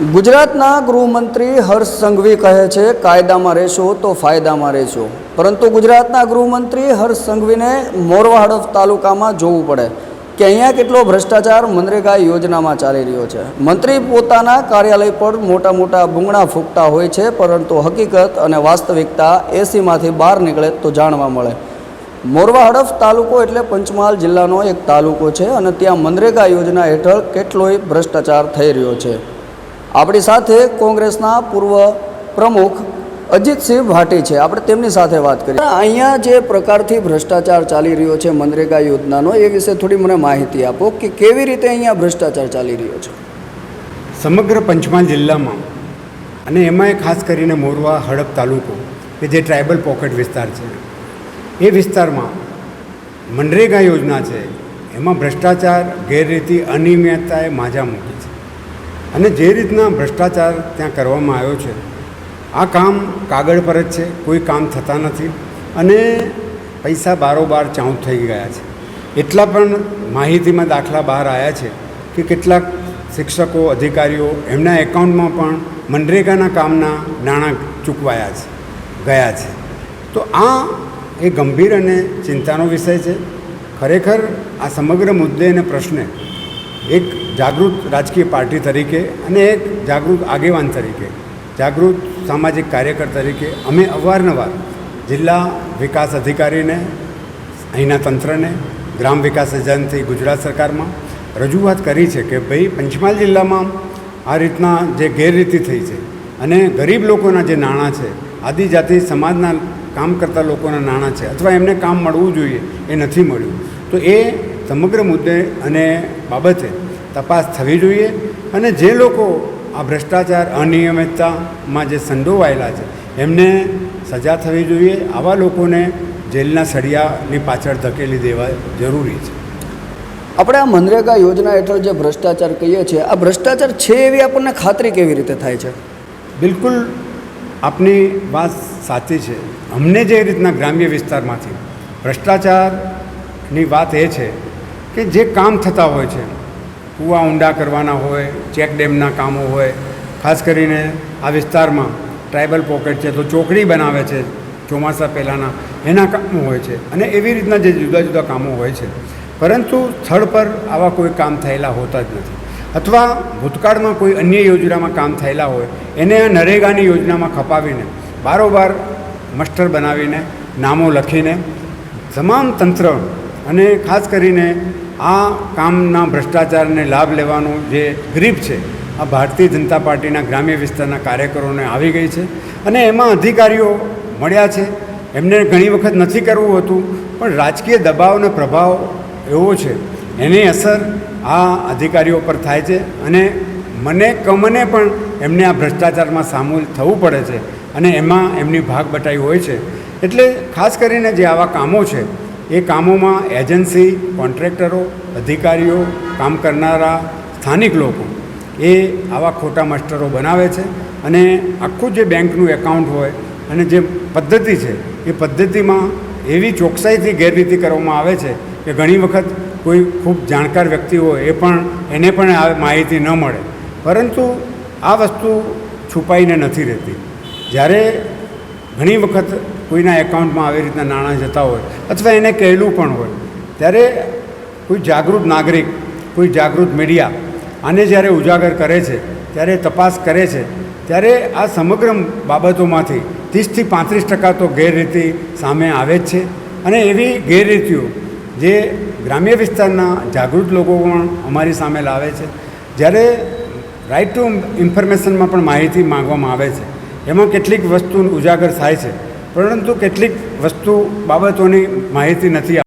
ગુજરાતના ગૃહમંત્રી હર્ષ સંઘવી કહે છે, કાયદામાં રહેશો તો ફાયદામાં રહેશો. પરંતુ ગુજરાતના ગૃહમંત્રી હર્ષ સંઘવીને મોરવા હડફ તાલુકામાં જોવું પડે કે અહીંયા કેટલો ભ્રષ્ટાચાર મનરેગા યોજનામાં ચાલી રહ્યો છે. મંત્રી પોતાના કાર્યાલય પર મોટા મોટા બુંગણા ફૂંકતા હોય છે, પરંતુ હકીકત અને વાસ્તવિકતા એસીમાંથી બહાર નીકળે તો જાણવા મળે. મોરવા હડફ તાલુકો એટલે પંચમહાલ જિલ્લાનો એક તાલુકો છે અને ત્યાં મનરેગા યોજના હેઠળ કેટલોય ભ્રષ્ટાચાર થઈ રહ્યો છે. આપણી સાથે કોંગ્રેસના પૂર્વ પ્રમુખ અજીતસિંહ ભાટી છે. આપણે તેમની સાથે વાત કરીએ. અહીંયા જે પ્રકારથી ભ્રષ્ટાચાર ચાલી રહ્યો છે મનરેગા યોજનાનો, એ વિશે થોડી મને માહિતી આપો કે કેવી રીતે અહીંયા ભ્રષ્ટાચાર ચાલી રહ્યો છે. સમગ્ર પંચમહાલ જિલ્લામાં અને એમાંય ખાસ કરીને મોરવા, હડપ તાલુકો કે જે ટ્રાઇબલ પોકેટ વિસ્તાર છે, એ વિસ્તારમાં મનરેગા યોજના છે. એમાં ભ્રષ્ટાચાર, ગેરરીતિ, અનિયમિતતાએ માજા મૂકી. અને જે રીતના ભ્રષ્ટાચાર ત્યાં કરવામાં આવ્યો છે, આ કામ કાગળ પર જ છે, કોઈ કામ થતા નથી અને પૈસા બારોબાર ચાઉં થઈ ગયા છે. એટલા પણ માહિતીમાં દાખલા બહાર આવ્યા છે કે કેટલાક શિક્ષકો, અધિકારીઓ એમના એકાઉન્ટમાં પણ મનરેગાના કામના નાણાં ચૂકવાયા છે, ગયા છે. તો આ એ ગંભીર અને ચિંતાનો વિષય છે. ખરેખર આ સમગ્ર મુદ્દે અને પ્રશ્ને એક જાગૃત રાજકીય પાર્ટી તરીકે અને એક જાગૃત આગેવાન તરીકે, જાગૃત સામાજિક કાર્યકર તરીકે અમે અવારનવાર જિલ્લા વિકાસ અધિકારીને, અહીંના તંત્રને, ગ્રામ વિકાસ એજન્સી ગુજરાત સરકારમાં રજૂઆત કરી છે કે ભાઈ પંચમહાલ જિલ્લામાં આ રીતના જે ગેરરીતિ થઈ છે અને ગરીબ લોકોના જે નાણાં છે, આદિજાતિ સમાજના કામ કરતા લોકોના નાણાં છે અથવા એમને કામ મળવું જોઈએ એ નથી મળ્યું. તો એ સમગ્ર મુદ્દે અને બાબતે તપાસ થવી જોઈએ અને જે લોકો આ ભ્રષ્ટાચાર અનિયમિતતામાં જે સંડોવાયેલા છે એમને સજા થવી જોઈએ. આવા લોકોને જેલના સળિયાની પાછળ ધકેલી દેવા જરૂરી છે. આપણે આ મનરેગા યોજના હેઠળ જે ભ્રષ્ટાચાર કહીએ છીએ આ ભ્રષ્ટાચાર છે એવી આપણને ખાતરી કેવી રીતે થાય છે? બિલકુલ આપની વાત સાચી છે. અમને જે રીતના ગ્રામ્ય વિસ્તારમાંથી ભ્રષ્ટાચારની વાત એ છે કે જે કામ થતા હોય છે કૂવા ઊંડા કરવાના હોય, ચેક ડેમના કામો હોય, ખાસ કરીને આ વિસ્તારમાં ટ્રાઇબલ પોકેટ છે, તો ચોકડી બનાવે છે, ચોમાસા પહેલાંના, એના કામો હોય છે. અને એવી રીતના જે જુદા જુદા કામો હોય છે. પરંતુ સ્થળ પર આવા કોઈ કામ થયેલા હોતા જ નથી. અથવા ભૂતકાળમાં કોઈ અન્ય યોજનામાં કામ થયેલા હોય, એને આ નરેગાની યોજનામાં ખપાવીને, બારોબાર મસ્ટર બનાવીને, નામો લખીને, તમામ તંત્ર અને ખાસ કરીને આ કામના ભ્રષ્ટાચારને લાભ લેવાનો જે ગ્રીપ છે, આ ભારતીય જનતા પાર્ટીના ગ્રામ્ય વિસ્તારના કાર્યકરોને આવી ગઈ છે અને એમાં અધિકારીઓ મળ્યા છે. એમને ઘણી વખત નથી કરવું હતું, પણ રાજકીય દબાવ પ્રભાવ એવો છે. એની અસર આ અધિકારીઓ પર થાય છે અને મને કમને પણ એમને આ ભ્રષ્ટાચારમાં સામેલ થવું પડે છે અને એમાં એમની ભાગ બટાઈ હોય છે. એટલે ખાસ કરીને જે આવા કામો છે એ કામોમાં એજન્સી, કોન્ટ્રાક્ટરો, અધિકારીઓ, કામ કરનારા સ્થાનિક લોકો એ આવા ખોટા માસ્ટરો બનાવે છે અને આખું જે બેંકનું એકાઉન્ટ હોય અને જે પદ્ધતિ છે, એ પદ્ધતિમાં એવી ચોકસાઈથી ગેરરીતિ કરવામાં આવે છે કે ઘણી વખત કોઈ ખૂબ જાણકાર વ્યક્તિ હોય એ પણ એને પણ આ માહિતી ન મળે. પરંતુ આ વસ્તુ છુપાઈને નથી રહેતી. જ્યારે ઘણી વખત કોઈના એકાઉન્ટમાં આવી રીતના નાણાં જતા હોય અથવા એને કહેલું પણ હોય. ત્યારે કોઈ જાગૃત નાગરિક, કોઈ જાગૃત મીડિયા આને જ્યારે ઉજાગર કરે છે, ત્યારે તપાસ કરે છે, ત્યારે આ સમગ્ર બાબતોમાંથી ત્રીસથી પાંત્રીસ ટકા તો ગેરરીતિ સામે આવે જ છે. અને એવી ગેરરીતિઓ જે ગ્રામ્ય વિસ્તારના જાગૃત લોકો પણ અમારી સામે લાવે છે. જ્યારે રાઇટ ટુ ઇન્ફોર્મેશનમાં પણ માહિતી માંગવામાં આવે છે, એમાં કેટલીક વસ્તુ ઉજાગર થાય છે. પરંતુ કેટલીક વસ્તુ બાબતોની માહિતી નથી